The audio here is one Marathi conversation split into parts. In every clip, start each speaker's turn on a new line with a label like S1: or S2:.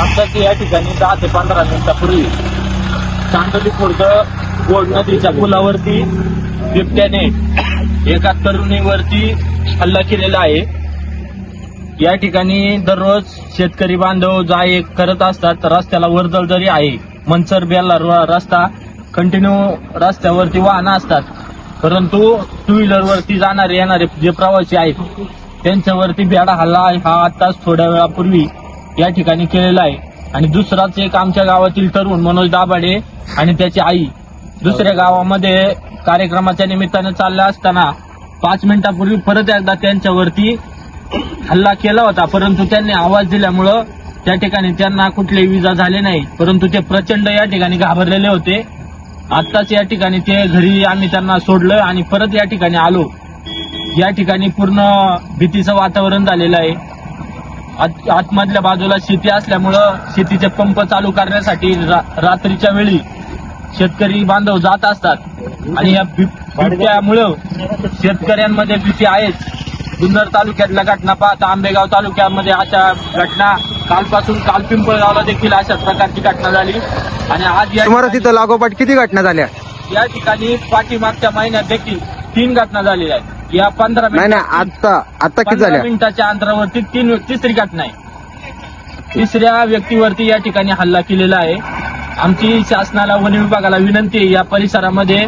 S1: आताच या ठिकाणी दहा ते पंधरा मिनिटापूर्वी चांदोली खुर्द गोड नदीच्या पुलावरती बिबट्याने एका तरुणीवरती हल्ला केलेला आहे. या ठिकाणी दररोज शेतकरी बांधव जा एक करत असतात. रस्त्याला वर्दळ जरी आहे मनसर बेला रस्ता कंटिन्यू रस्त्यावरती वाहनं असतात. परंतु टू व्हीलर वरती जाणारे येणारे जे प्रवासी आहेत त्यांच्यावरती बेडा हल्ला हा आताच थोड्या वेळापूर्वी या ठिकाणी केलेला आहे. आणि दुसराच एक आमच्या गावातील तरुण मनोज दाभाडे आणि त्याची आई दुसऱ्या गावामध्ये कार्यक्रमाच्या निमित्ताने चालल्या असताना पाच मिनिटापूर्वी परत एकदा त्यांच्यावरती हल्ला केला होता. परंतु त्यांनी आवाज दिल्यामुळं त्या ठिकाणी त्यांना कुठलेही विजा झाले नाही. परंतु ते प्रचंड या ठिकाणी घाबरलेले होते. आत्ताच या ठिकाणी ते घरी आम्ही त्यांना सोडलं आणि परत या ठिकाणी आलो. या ठिकाणी पूर्ण भीतीचं वातावरण झालेलं आहे. आत- आतमधल्या बाजूला शेती असल्यामुळं शेतीचे पंप चालू करण्यासाठी रा- रात्रीच्या वेळी शेतकरी बांधव जात असतात. आणि या बिब- बिबट्यामुळं शेतकऱ्यांमध्ये भीती आहेच. जुन्नर तालुक्यातल्या घटना पाहता आंबेगाव तालुक्यामध्ये अशा घटना कालपासून काल पिंपळगावला देखील अशाच प्रकारची घटना झाली. आणि आज या
S2: तिथं लागोपाठ किती घटना झाल्या?
S1: या ठिकाणी पाठीमागच्या महिन्यात देखील तीन घटना झालेल्या आहेत. या पंधरा
S2: नाही नाही आता आता किती
S1: पंधरा
S2: झाल्या?
S1: मिनिटाच्या अंतरावरती तीन तिसरी घटना आहे तिसऱ्या व्यक्तीवरती या ठिकाणी हल्ला केलेला आहे. आमची शासनाला वन विभागाला विनंती आहे या परिसरामध्ये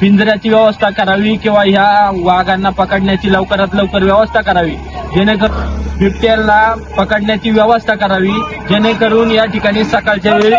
S1: पिंजऱ्याची व्यवस्था करावी किंवा ह्या वाघांना पकडण्याची लवकरात लवकर व्यवस्था करावी. जेणेकरून बिबट्याला पकडण्याची व्यवस्था करावी. जेणेकरून या ठिकाणी सकाळच्या वेळी